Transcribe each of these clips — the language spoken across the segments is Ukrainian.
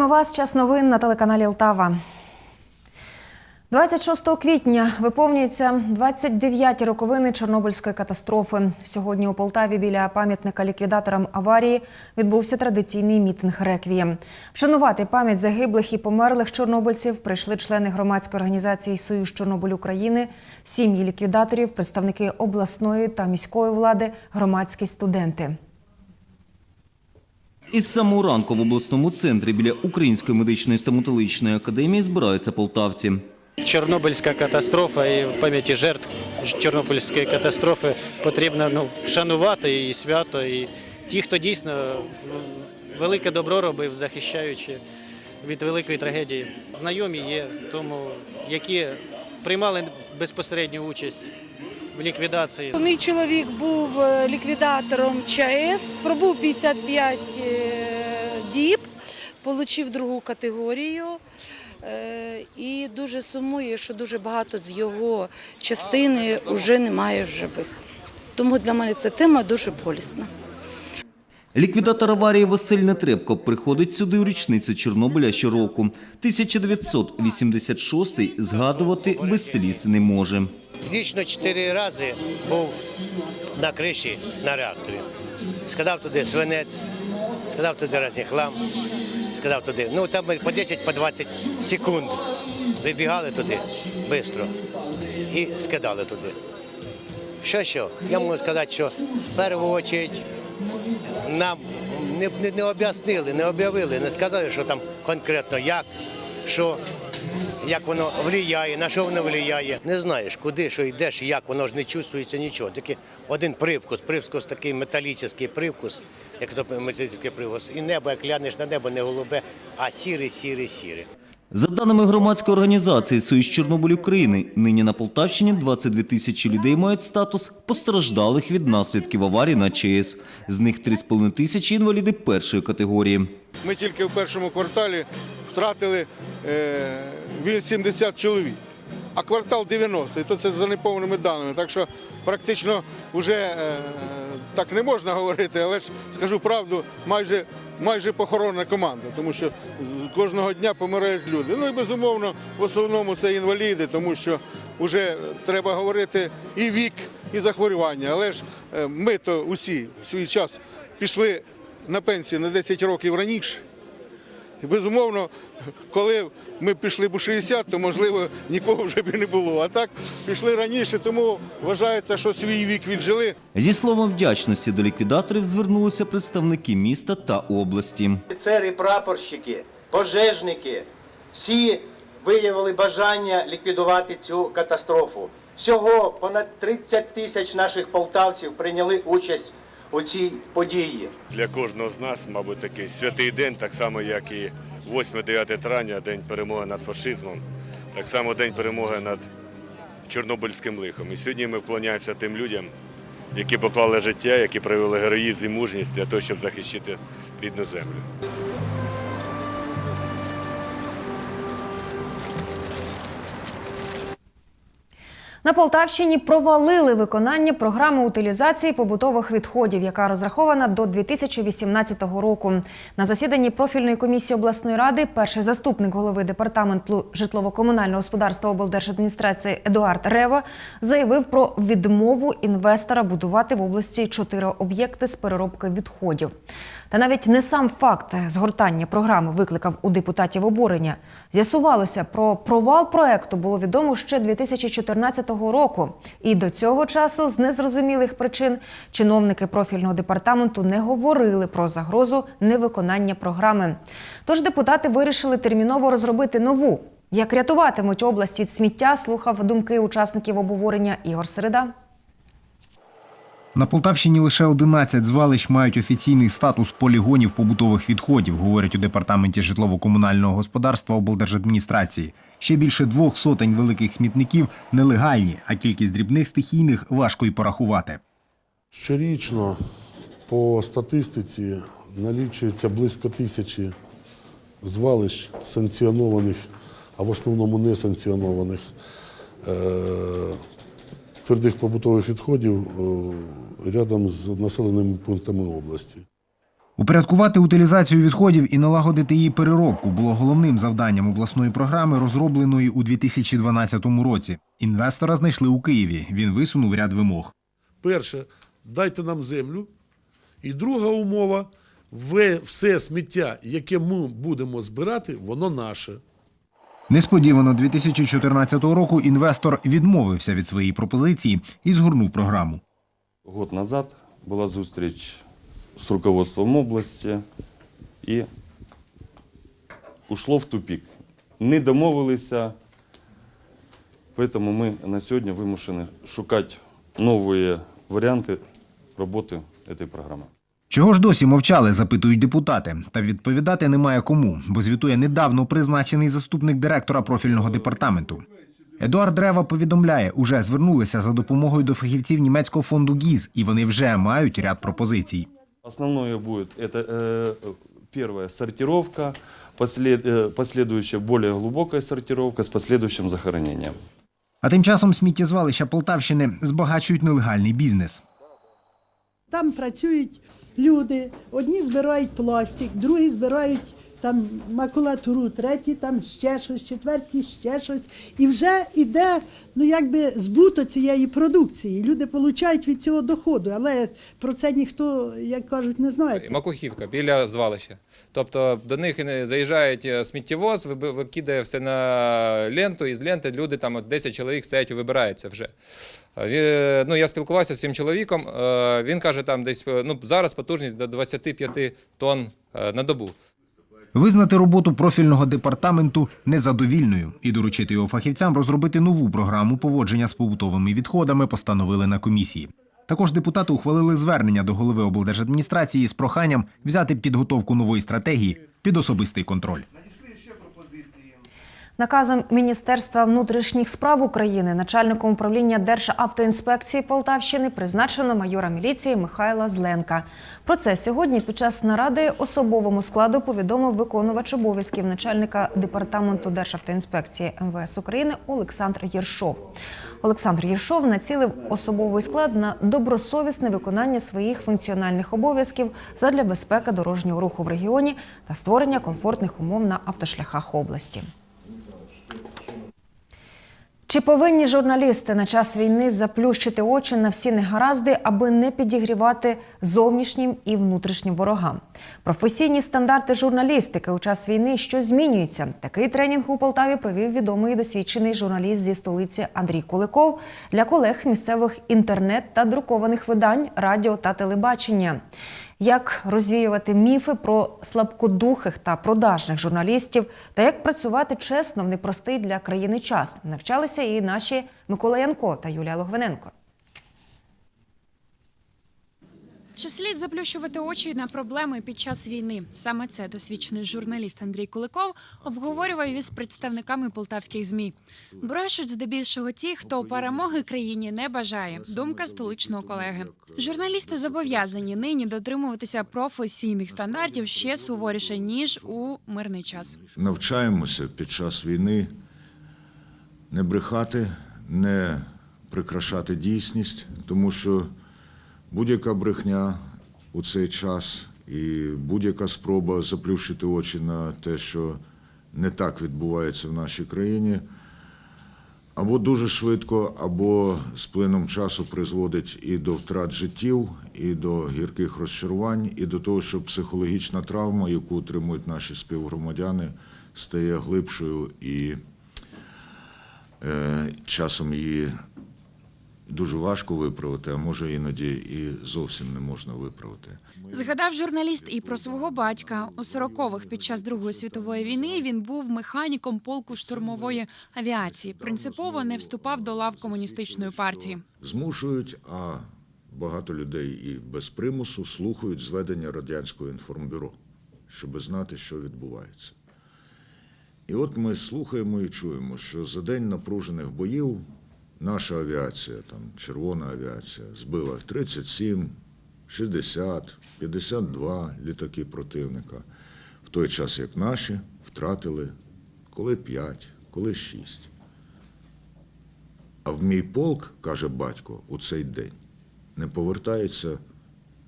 Вітаємо вас. Час новин на телеканалі Лтава. 26 квітня виповнюється 29 роковини Чорнобильської катастрофи. Сьогодні у Полтаві біля пам'ятника ліквідаторам аварії відбувся традиційний мітинг реквієм. Вшанувати пам'ять загиблих і померлих чорнобильців прийшли члени громадської організації Союз Чорнобиль України, сім'ї ліквідаторів, представники обласної та міської влади, громадські студенти. Із самого ранку в обласному центрі біля Української медичної стоматологічної академії збираються полтавці. Чорнобильська катастрофа і в пам'яті жертв Чорнобильської катастрофи потрібно ну, вшанувати і свято, і ті, хто дійсно ну, велике добро робив, захищаючи від великої трагедії. Знайомі є, тому які приймали безпосередню участь в ліквідації. Мій чоловік був е, ліквідатором ЧАЕС, пробув 55 е, діб, отримав другу категорію. Е, І дуже сумує, що дуже багато з його частини вже немає в живих. Тому для мене ця тема дуже болісна. Ліквідатор аварії Василь Нетребко приходить сюди у річницю Чорнобиля щороку. 1986 згадувати без сліз не може. Вічно чотири рази був на криші на реакторі. Скидав туди свинець, скидав туди різний хлам, скидав туди. Ну там ми по 10 по 20 секунд вибігали туди швидко і скидали туди. Що що? Я можу сказати, що в першу чергу нам не, не, не об'яснили, не об'явили, не сказали, що там конкретно як, що як воно впливає, на що воно впливає. Не знаєш, куди, що йдеш, як воно ж не чувствується нічого. Тільки один привкус, привкус такий металічний привкус, як то металічний привкус. І небо, як глянеш на небо, не голубе, а сіре, сіре, сіре. За даними громадської організації Союз Чорнобиль України, нині на Полтавщині 22 тисячі людей мають статус постраждалих від наслідків аварії на ЧАЕС. З них 3,5 тисячі інваліди першої категорії. Ми тільки в першому кварталі втратили е, 80 чоловік, а квартал 90, і то це за неповними даними. Так що практично вже е, так не можна говорити, але ж скажу правду, майже, майже похоронна команда, тому що з кожного дня помирають люди. Ну і безумовно, в основному це інваліди, тому що вже треба говорити і вік, і захворювання. Але ж е, ми то усі в свій час пішли на пенсію на 10 років раніше. Безумовно, коли ми пішли б у 60, то можливо нікого вже б і не було. А так пішли раніше, тому вважається, що свій вік віджили. Зі словом вдячності до ліквідаторів звернулися представники міста та області. Офіцери, прапорщики, пожежники всі виявили бажання ліквідувати цю катастрофу. Всього понад 30 тисяч наших полтавців прийняли участь у події. Для кожного з нас, мабуть, такий святий день, так само, як і 8-9 травня, день перемоги над фашизмом, так само день перемоги над Чорнобильським лихом. І сьогодні ми вклоняємося тим людям, які поклали життя, які проявили героїзм і мужність для того, щоб захистити рідну землю. На Полтавщині провалили виконання програми утилізації побутових відходів, яка розрахована до 2018 року. На засіданні профільної комісії обласної ради перший заступник голови департаменту житлово-комунального господарства облдержадміністрації Едуард Рева заявив про відмову інвестора будувати в області чотири об'єкти з переробки відходів. Та навіть не сам факт згортання програми викликав у депутатів обурення. З'ясувалося, про провал проекту було відомо ще 2014 року. І до цього часу з незрозумілих причин чиновники профільного департаменту не говорили про загрозу невиконання програми. Тож депутати вирішили терміново розробити нову. Як рятуватимуть область від сміття, слухав думки учасників обговорення Ігор Середа. На Полтавщині лише 11 звалищ мають офіційний статус полігонів побутових відходів, говорять у департаменті житлово-комунального господарства облдержадміністрації. Ще більше двох сотень великих смітників нелегальні, а кількість дрібних стихійних важко й порахувати. Щорічно по статистиці налічується близько тисячі звалищ санкціонованих, а в основному несанкціонованих е, твердих побутових відходів е, рядом з населеними пунктами області. Упорядкувати утилізацію відходів і налагодити її переробку було головним завданням обласної програми, розробленої у 2012 році. Інвестора знайшли у Києві. Він висунув ряд вимог. Перше, дайте нам землю. І друга умова ви- все сміття, яке ми будемо збирати, воно наше. Несподівано 2014 року інвестор відмовився від своєї пропозиції і згорнув програму. Год назад була зустріч з руководством області і ушло в тупик. Не домовилися, тому ми на сьогодні вимушені шукати нові варіанти роботи цієї програми. Чого ж досі мовчали, запитують депутати. Та відповідати немає кому, бо звітує недавно призначений заступник директора профільного департаменту. Едуард Рева повідомляє, уже звернулися за допомогою до фахівців німецького фонду ГІЗ, і вони вже мають ряд пропозицій. Основное будет это э, первая сортировка, послед, э, последующая более глубокая сортировка с последующим захоронением. А тим часом сміттєзвалища Полтавщини збагачують нелегальний бізнес. Там працюють люди, одні збирають пластик, другі збирають там макулатуру, треті там ще щось, четверті ще щось. І вже йде ну, якби збут цієї продукції. Люди отримують від цього доходу, але про це ніхто, як кажуть, не знає. Макухівка біля звалища. Тобто до них заїжджають е, сміттєвоз, викидає все на ленту, і з ленти люди там от 10 чоловік стоять і вибираються вже. Ну, я спілкувався з цим чоловіком. е, Він каже, там десь е, ну, зараз потужність до 25 тонн на добу. Визнати роботу профільного департаменту незадовільною і доручити його фахівцям розробити нову програму поводження з побутовими відходами постановили на комісії. Також депутати ухвалили звернення до голови облдержадміністрації з проханням взяти підготовку нової стратегії під особистий контроль. Наказом Міністерства внутрішніх справ України начальником управління Державтоінспекції Полтавщини призначено майора міліції Михайла Зленка. Про це сьогодні під час наради особовому складу повідомив виконувач обов'язків начальника департаменту Державтоінспекції МВС України Олександр Єршов. Олександр Єршов націлив особовий склад на добросовісне виконання своїх функціональних обов'язків задля безпеки дорожнього руху в регіоні та створення комфортних умов на автошляхах області. Чи повинні журналісти на час війни заплющити очі на всі негаразди, аби не підігрівати зовнішнім і внутрішнім ворогам? Професійні стандарти журналістики у час війни що змінюються? Такий тренінг у Полтаві провів відомий досвідчений журналіст зі столиці Андрій Куликов для колег місцевих інтернет та друкованих видань, радіо та телебачення. Як розвіювати міфи про слабкодухих та продажних журналістів, та як працювати чесно в непростий для країни час, навчалися і наші Микола Янко та Юлія Логвиненко. Чи слід заплющувати очі на проблеми під час війни? Саме це досвідчений журналіст Андрій Куликов обговорював із представниками полтавських змі. Брешуть здебільшого ті, хто перемоги країні не бажає. Думка столичного колеги. Журналісти зобов'язані нині дотримуватися професійних стандартів ще суворіше ніж у мирний час. навчаємося під час війни не брехати, не прикрашати дійсність, тому що будь-яка брехня у цей час і будь-яка спроба заплющити очі на те, що не так відбувається в нашій країні, або дуже швидко, або з плином часу призводить і до втрат життів, і до гірких розчарувань, і до того, що психологічна травма, яку отримують наші співгромадяни, стає глибшою і е, часом її дуже важко виправити, а може іноді і зовсім не можна виправити. Згадав журналіст і про свого батька. У 40-х під час Другої світової війни він був механіком полку штурмової авіації. Принципово не вступав до лав комуністичної партії. Змушують, а багато людей і без примусу слухають зведення радянського інформбюро, щоб знати, що відбувається. І от ми слухаємо і чуємо, що за день напружених боїв наша авіація, там червона авіація, збила 37, 60, 52 літаки противника, в той час як наші втратили коли 5, коли 6. А в мій полк, каже батько, у цей день не повертається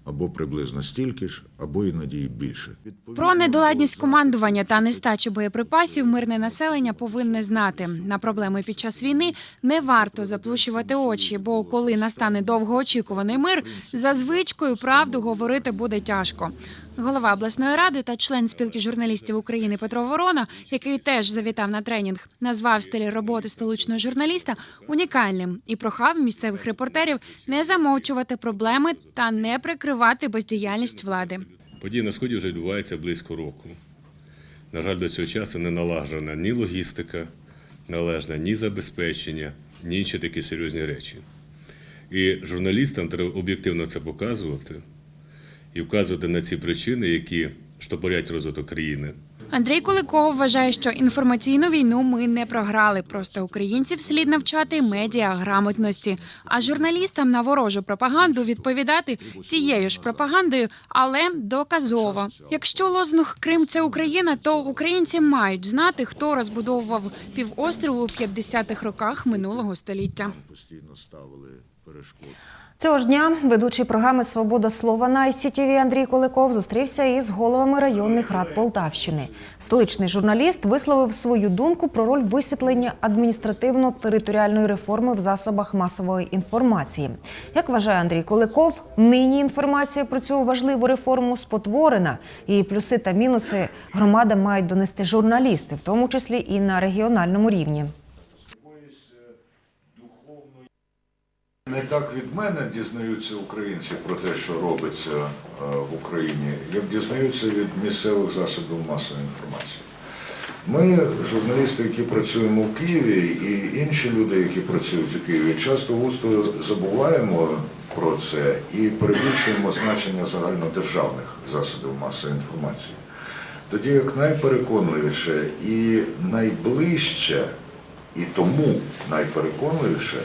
або приблизно стільки ж, або іноді і більше. Про недоладність командування та нестачу боєприпасів мирне населення повинне знати. На проблеми під час війни не варто заплющувати очі, бо коли настане довгоочікуваний мир, за звичкою правду говорити буде тяжко. Голова обласної ради та член спілки журналістів України Петро Ворона, який теж завітав на тренінг, назвав стиль роботи столичного журналіста унікальним і прохав місцевих репортерів не замовчувати проблеми та не прикривати бездіяльність влади. Події на сході вже відбуваються близько року. На жаль, до цього часу не налагоджена ні логістика, належна ні забезпечення, ні інші такі серйозні речі. І журналістам треба об'єктивно це показувати і вказувати на ці причини, які штопорять розвиток країни. Андрій Куликов вважає, що інформаційну війну ми не програли. Просто українців слід навчати медіаграмотності, а журналістам на ворожу пропаганду відповідати тією ж пропагандою, але доказово. Якщо лозунг Крим це Україна, то українці мають знати, хто розбудовував півострів у 50-х роках минулого століття. Постійно ставили перешкоди. Цього ж дня ведучий програми Свобода слова на ICTV Андрій Куликов зустрівся із головами районних рад Полтавщини. Столичний журналіст висловив свою думку про роль висвітлення адміністративно-територіальної реформи в засобах масової інформації. Як вважає Андрій Куликов, нині інформація про цю важливу реформу спотворена. Її плюси та мінуси громада мають донести журналісти, в тому числі і на регіональному рівні. Не так від мене дізнаються українці про те, що робиться е, в Україні, як дізнаються від місцевих засобів масової інформації. Ми, журналісти, які працюємо в Києві, і інші люди, які працюють у Києві, часто густо забуваємо про це і перебільшуємо значення загальнодержавних засобів масової інформації. Тоді як найпереконливіше і найближче, і тому найпереконливіше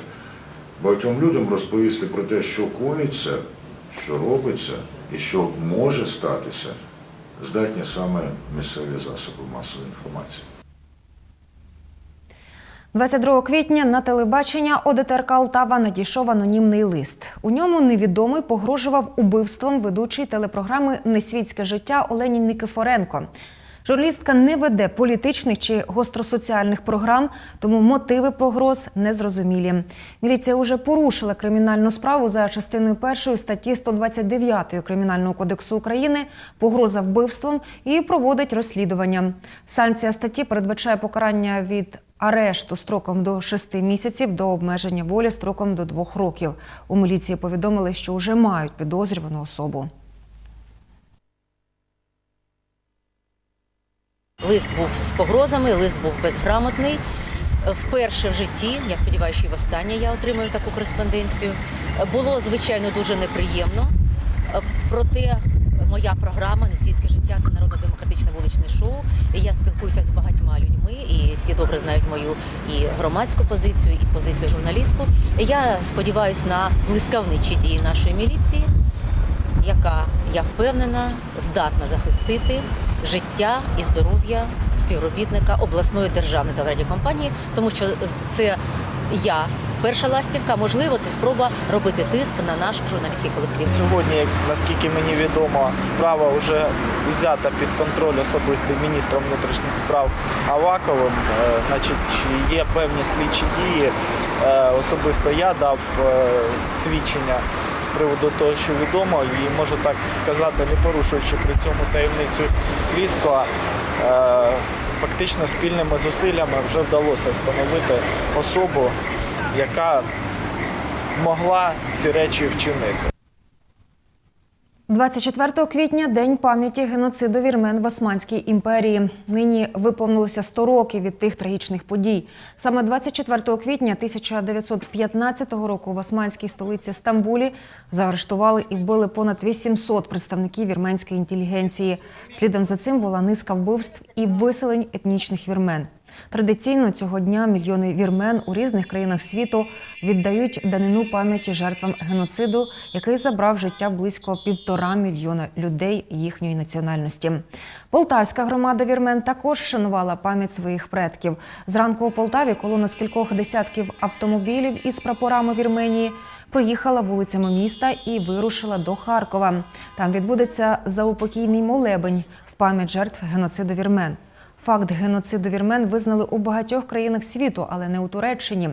багатьом людям розповісти про те, що коїться, що робиться і що може статися, здатні саме місцеві засоби масової інформації. 22 квітня на телебачення ОДТРК Алтава надійшов анонімний лист. У ньому невідомий погрожував убивством ведучий телепрограми Несвітське життя Олені Никифоренко. Журналістка не веде політичних чи гостросоціальних програм, тому мотиви погроз незрозумілі. Міліція уже порушила кримінальну справу за частиною першої статті 129 Кримінального кодексу України погроза вбивством і проводить розслідування. Санкція статті передбачає покарання від арешту строком до 6 місяців до обмеження волі строком до 2 років. У міліції повідомили, що вже мають підозрювану особу. Лист був з погрозами, лист був безграмотний. Вперше в житті, я сподіваюся, що і востаннє я отримую таку кореспонденцію. Було, звичайно, дуже неприємно. Проте моя програма Несвітське життя це народно-демократичне вуличне шоу. І я спілкуюся з багатьма людьми, і всі добре знають мою і громадську позицію, і позицію журналістську. І я сподіваюся на блискавничі дії нашої міліції, яка, я впевнена, здатна захистити життя і здоров'я співробітника обласної державної телерадіокомпанії, тому що це я. Перша ластівка, можливо, це спроба робити тиск на наш журналістський колектив. Сьогодні, наскільки мені відомо, справа вже взята під контроль особистий міністром внутрішніх справ Аваковим. Е, Значить, є певні слідчі дії. Е, Особисто я дав е, свідчення з приводу того, що відомо, і можу так сказати, не порушуючи при цьому таємницю слідства. Фактично спільними зусиллями вже вдалося встановити особу, яка могла ці речі вчинити. 24 квітня день пам'яті геноциду вірмен в Османській імперії. Нині виповнилося 100 років від тих трагічних подій. Саме 24 квітня 1915 року в османській столиці Стамбулі заарештували і вбили понад 800 представників вірменської інтелігенції. Слідом за цим була низка вбивств і виселень етнічних вірмен. Традиційно цього дня мільйони вірмен у різних країнах світу віддають данину пам'яті жертвам геноциду, який забрав життя близько півтора мільйона людей їхньої національності. Полтавська громада вірмен також вшанувала пам'ять своїх предків. Зранку у Полтаві колона з кількох десятків автомобілів із прапорами Вірменії проїхала вулицями міста і вирушила до Харкова. Там відбудеться заупокійний молебень в пам'ять жертв геноциду вірмен. Факт геноциду вірмен визнали у багатьох країнах світу, але не у Туреччині.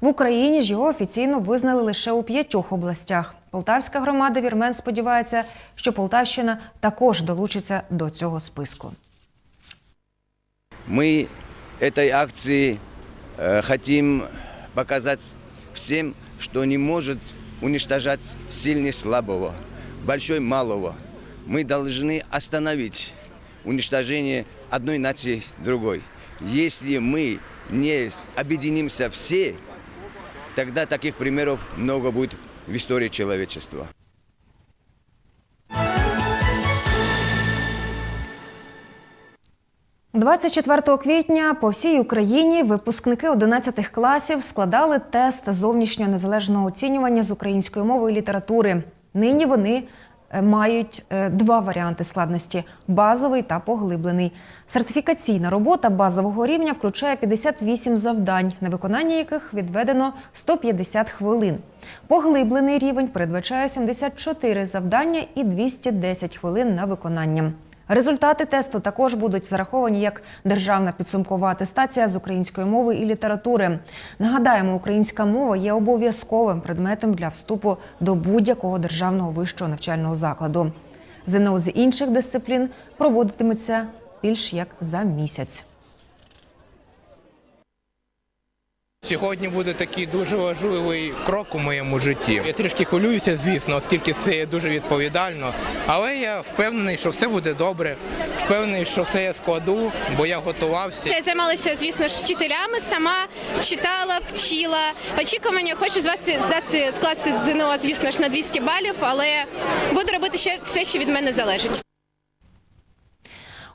В Україні ж його офіційно визнали лише у п'ятьох областях. Полтавська громада вірмен сподівається, що Полтавщина також долучиться до цього списку. Мы этой акции э, хотим показать всем, что не может уничтожать сильный слабого, большой малого. Мы должны остановить уничтожение одной нации другой. Если мы не объединимся все, тогда таких примеров много будет в истории человечества. – 24 квітня по всій Україні випускники 11 класів складали тест зовнішнього незалежного оцінювання з української мови і літератури. Нині вони мають е, два варіанти складності базовий та поглиблений. Сертифікаційна робота базового рівня включає 58 завдань, на виконання яких відведено 150 хвилин. Поглиблений рівень передбачає 74 завдання і 210 хвилин на виконання. Результати тесту також будуть зараховані як державна підсумкова атестація з української мови і літератури. Нагадаємо, українська мова є обов'язковим предметом для вступу до будь-якого державного вищого навчального закладу. ЗНО з інших дисциплін проводитиметься більш як за місяць. Сьогодні буде такий дуже важливий крок у моєму житті. Я трішки хвилююся, звісно, оскільки це дуже відповідально. Але я впевнений, що все буде добре. Впевнений, що все я складу, бо я готувався. Я займалася, звісно ж, вчителями, сама читала, вчила. Очікування хочу здати, здати скласти ЗНО, звісно ж, на 200 балів, але буду робити ще все, що від мене залежить.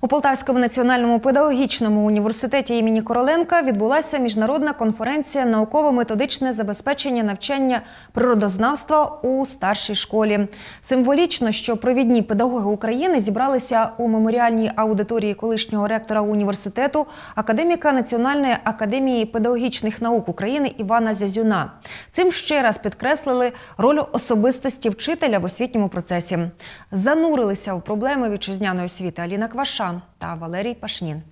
У Полтавському національному педагогічному університеті імені Короленка відбулася міжнародна конференція науково-методичне забезпечення навчання природознавства у старшій школі. Символічно, що провідні педагоги України зібралися у меморіальній аудиторії колишнього ректора університету, академіка Національної академії педагогічних наук України Івана Зязюна. Цим ще раз підкреслили роль особистості вчителя в освітньому процесі. Занурилися у проблеми вітчизняної освіти Аліна Кваша та Валерій Пашнін.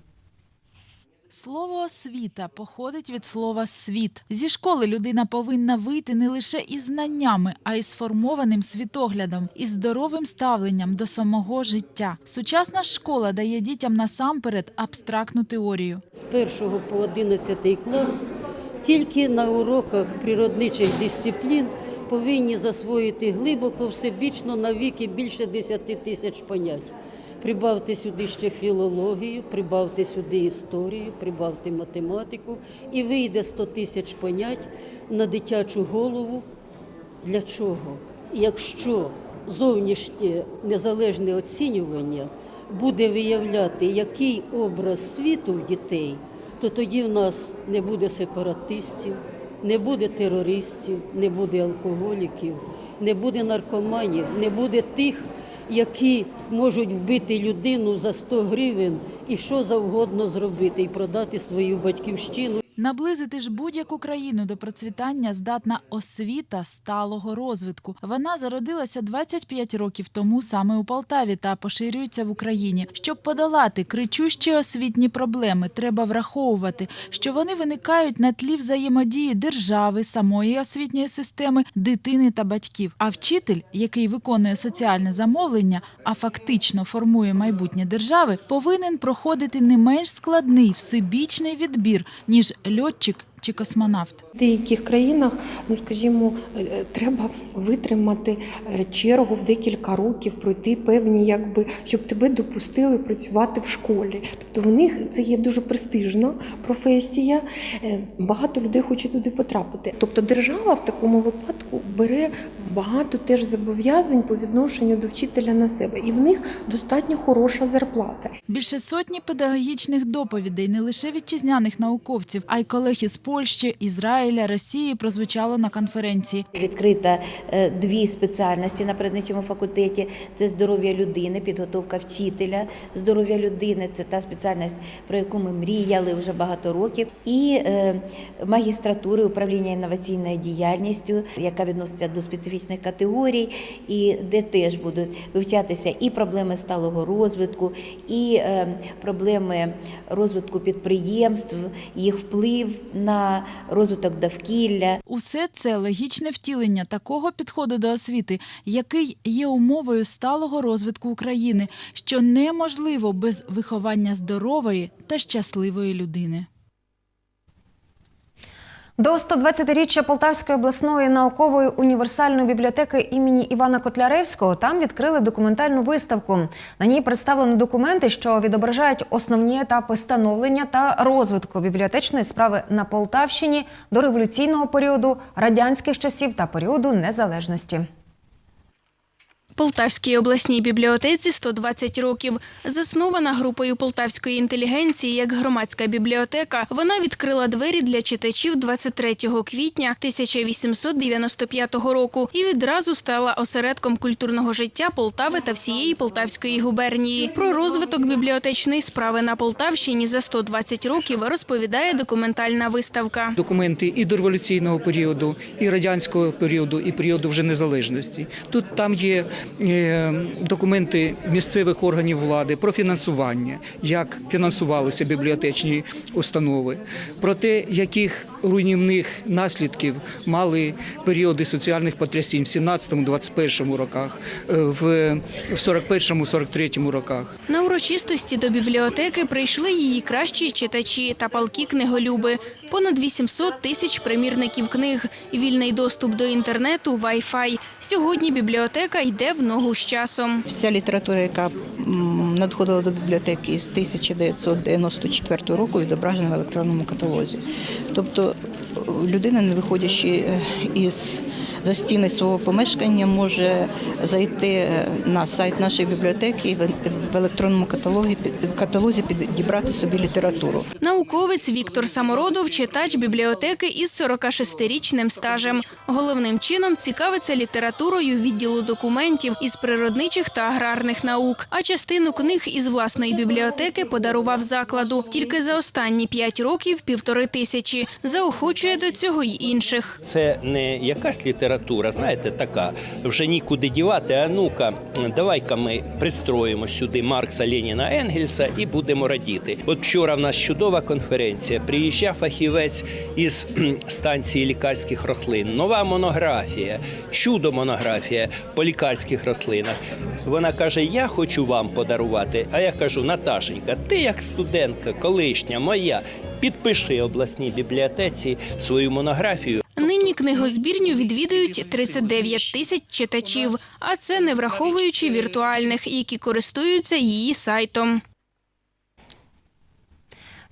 Слово освіта походить від слова світ. Зі школи людина повинна вийти не лише із знаннями, а й сформованим світоглядом і здоровим ставленням до самого життя. Сучасна школа дає дітям насамперед абстрактну теорію. з 1 по 11 клас тільки на уроках природничих дисциплін повинні засвоїти глибоко, всебічно навіки більше 10 тисяч понять. Прибавте сюди ще філологію, прибавте сюди історію, прибавте математику, і вийде 100 тисяч понять на дитячу голову. Для чого? Якщо зовнішнє незалежне оцінювання буде виявляти, який образ світу в дітей, то тоді в нас не буде сепаратистів, не буде терористів, не буде алкоголіків, не буде наркоманів, не буде тих, які можуть вбити людину за 100 гривень і що завгодно зробити, і продати свою батьківщину. Наблизити ж будь-яку країну до процвітання здатна освіта сталого розвитку. Вона зародилася 25 років тому саме у Полтаві та поширюється в Україні. Щоб подолати кричущі освітні проблеми, треба враховувати, що вони виникають на тлі взаємодії держави, самої освітньої системи, дитини та батьків. А вчитель, який виконує соціальне замовлення, а фактично формує майбутнє держави, повинен проходити не менш складний всебічний відбір ніж льотчик чи космонавт. В деяких країнах, ну скажімо, е, треба витримати е, чергу в декілька років, пройти певні, якби щоб тебе допустили працювати в школі. Тобто в них це є дуже престижна професія. е, Багато людей хоче туди потрапити. Тобто держава в такому випадку бере багато теж зобов'язань по відношенню до вчителя на себе, і в них достатньо хороша зарплата. Більше сотні педагогічних доповідей не лише вітчизняних науковців, а й колег із Польщі, Ізраїля, Росії прозвучало на конференції. Відкрита е, дві спеціальності на природничому факультеті: це здоров'я людини, підготовка вчителя здоров'я людини. Це та спеціальність, про яку ми мріяли вже багато років, і е, магістратури управління інноваційною діяльністю, яка відноситься до специфічних категорій, і де теж будуть вивчатися і проблеми сталого розвитку, і е, проблеми розвитку підприємств, їх вплив на розвиток довкілля. Усе це логічне втілення такого підходу до освіти, який є умовою сталого розвитку України, що неможливо без виховання здорової та щасливої людини. До 120-річчя Полтавської обласної наукової універсальної бібліотеки імені Івана Котляревського там відкрили документальну виставку. На ній представлено документи, що відображають основні етапи становлення та розвитку бібліотечної справи на Полтавщині до революційного періоду, радянських часів та періоду незалежності. Полтавській обласній бібліотеці 120 років. Заснована групою полтавської інтелігенції як громадська бібліотека, вона відкрила двері для читачів 23 квітня 1895 року і відразу стала осередком культурного життя Полтави та всієї Полтавської губернії. Про розвиток бібліотечної справи на Полтавщині за 120 років розповідає документальна виставка. документи і до революційного періоду, і радянського періоду, і періоду вже незалежності. Тут там є документи місцевих органів влади про фінансування, як фінансувалися бібліотечні установи, про те, яких руйнівних наслідків мали періоди соціальних потрясінь в 17-21 роках, е, в 41-43 роках. На урочистості до бібліотеки прийшли її кращі читачі та палкі книголюби. Понад 800 тисяч примірників книг, вільний доступ до інтернету, Wi-Fi. Сьогодні бібліотека йде в ногу з часом. Вся література, яка надходила до бібліотеки з 1994 року, відображена в електронному каталозі. Тобто Thank you. Людина, не виходячи е, із за стіни свого помешкання, може зайти е, на сайт нашої бібліотеки в електронному каталозі, каталозі підібрати собі літературу. Науковець Віктор Самородов – читач бібліотеки із 46-річним стажем. Головним чином цікавиться літературою відділу документів із природничих та аграрних наук. А частину книг із власної бібліотеки подарував закладу. Тільки за останні п'ять років – півтори тисячі. Заохочує до цього й інших. Це не якась література, знаєте, така вже нікуди дівати. А ну-ка, давай-ка ми пристроїмо сюди Маркса, Леніна, Енгельса і будемо радіти. От вчора в нас чудова конференція. Приїжджав фахівець із станції лікарських рослин. Нова монографія, чудо монографія по лікарських рослинах. Вона каже: Я хочу вам подарувати. А я кажу, Наташенька, ти як студентка, колишня моя, підпиши обласній бібліотеці свою монографію. Нині книгозбірню відвідують 39 тисяч читачів, а це не враховуючи віртуальних, які користуються її сайтом.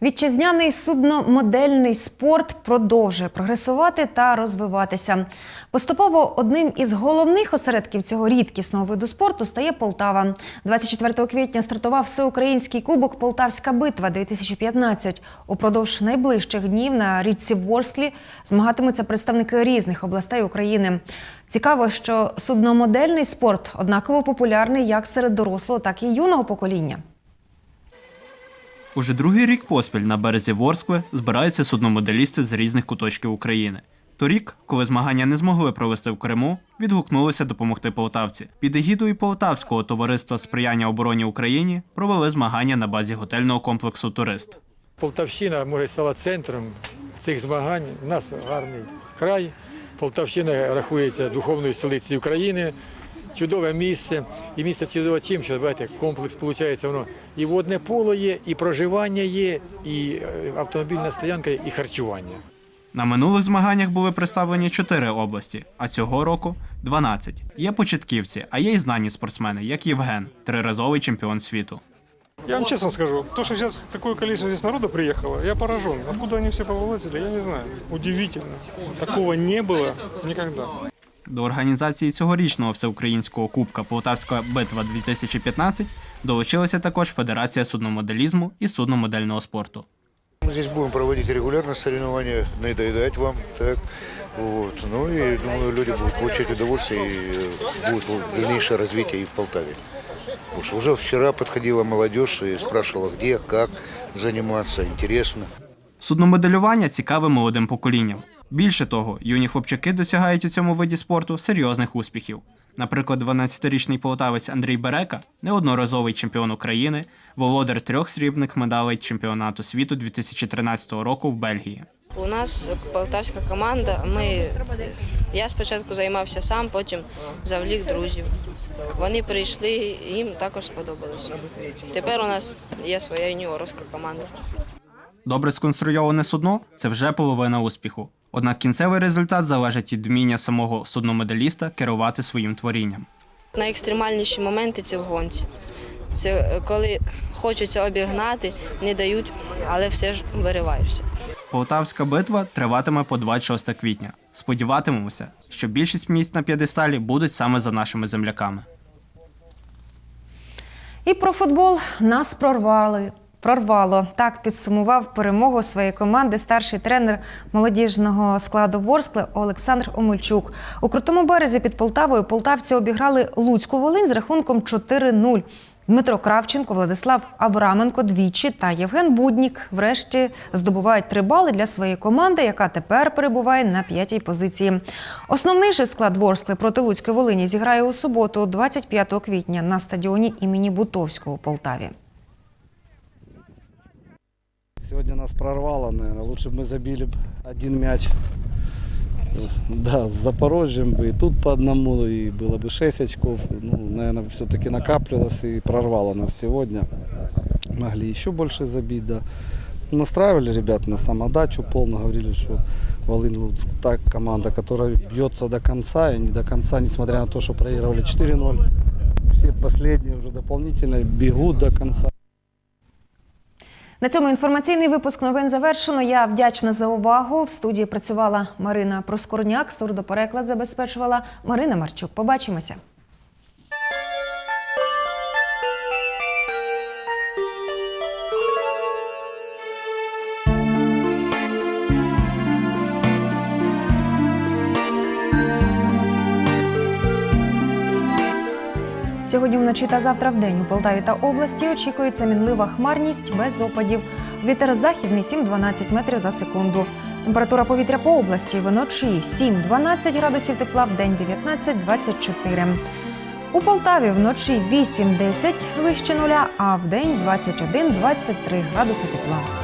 Вітчизняний судномодельний спорт продовжує прогресувати та розвиватися. Поступово одним із головних осередків цього рідкісного виду спорту стає Полтава. 24 квітня стартував всеукраїнський кубок Полтавська битва 2015 Упродовж найближчих днів на річці Ворслі змагатимуться представники різних областей України. Цікаво, що судномодельний спорт однаково популярний як серед дорослого, так і юного покоління. Уже другий рік поспіль на березі Ворскли збираються судномоделісти з різних куточків України. Торік, коли змагання не змогли провести в Криму, відгукнулися допомогти полтавці. Під егідою Полтавського товариства сприяння обороні Україні провели змагання на базі готельного комплексу Турист. Полтавщина може стала центром цих змагань. У нас гарний край. Полтавщина рахується духовною столицею України. Чудове місце. І місце чудове чим, що бачите, комплекс виходить, воно і водне поло є, і проживання є, і е, автомобільна стоянка, і харчування. На минулих змаганнях були представлені чотири області, а цього року 12. Є початківці, а є й знані спортсмени, як Євген, триразовий чемпіон світу. Я вам честно скажу, то, что сейчас такое количество здесь народа приехало, я поражен. Откуда они все повылазили, я не знаю. Удивительно. Такого не было никогда. До організації цьогорічного всеукраїнського кубка Полтавська битва 2015 долучилася також Федерація судномоделізму і судномодельного спорту. Мы здесь будем проводить регулярно соревнования, надоедать вам, так, вот. Ну и думаю, люди будут получать удовольствие и э, будет дальнейшее развитие и в Полтаве. Потому что уже вчера подходила молодежь и спрашивала, где, как заниматься, интересно. Судномоделювання цікаве молодим поколінням. Більше того, юні хлопчаки досягають у цьому виді спорту серйозних успіхів. Наприклад, 12-річний полтавець Андрій Берека, неодноразовий чемпіон України, володар трьох срібних медалей чемпіонату світу 2013 року в Бельгії. У нас полтавська команда. Ми я спочатку займався сам, потім завлік друзів. Вони прийшли, їм також сподобалось. Тепер у нас є своя юніорська команда. Добре сконструйоване судно це вже половина успіху. Однак кінцевий результат залежить від вміння самого судномоделіста керувати своїм творінням. Найекстремальніші моменти це в гонці. Це е, коли хочеться обігнати, не дають, але все ж вириваєшся. Полтавська битва триватиме по 26 квітня. Сподіватимемося, що більшість місць на п'єдесталі будуть саме за нашими земляками. І про футбол нас прорвали. Прорвало так підсумував перемогу своєї команди старший тренер молодіжного складу Ворскли Олександр Омельчук. У крутому березі під Полтавою полтавці обіграли Луцьку Волинь з рахунком 4-0. Дмитро Кравченко, Владислав Авраменко двічі та Євген Буднік врешті здобувають три бали для своєї команди, яка тепер перебуває на п'ятій позиції. Основний же склад Ворскли проти Луцької Волині зіграє у суботу, 25 квітня, на стадіоні імені Бутовського у Полтаві. Сегодня нас прорвало, наверное. Лучше бы мы забили один мяч. Да, с Запорожьем бы и тут по одному, и было бы 6 очков. Ну, наверное, все-таки накапливалось и прорвало нас сегодня. Могли еще больше забить, да. Настраивали ребят на самодачу полно, говорили, что Волынь Луцк так команда, которая бьется до конца, и не до конца, несмотря на то, что проигрывали 4-0. Все последние уже дополнительно бегут до конца. На цьому інформаційний випуск новин завершено. Я вдячна за увагу. В студії працювала Марина Проскорняк, сурдопереклад забезпечувала Марина Марчук. Побачимося. Сьогодні вночі та завтра в день у Полтаві та області очікується мінлива хмарність без опадів. Вітер західний 7-12 метрів за секунду. Температура повітря по області вночі 7-12 градусів тепла, в день 19-24. У Полтаві вночі 8-10 вище нуля, а в день 21-23 градуси тепла.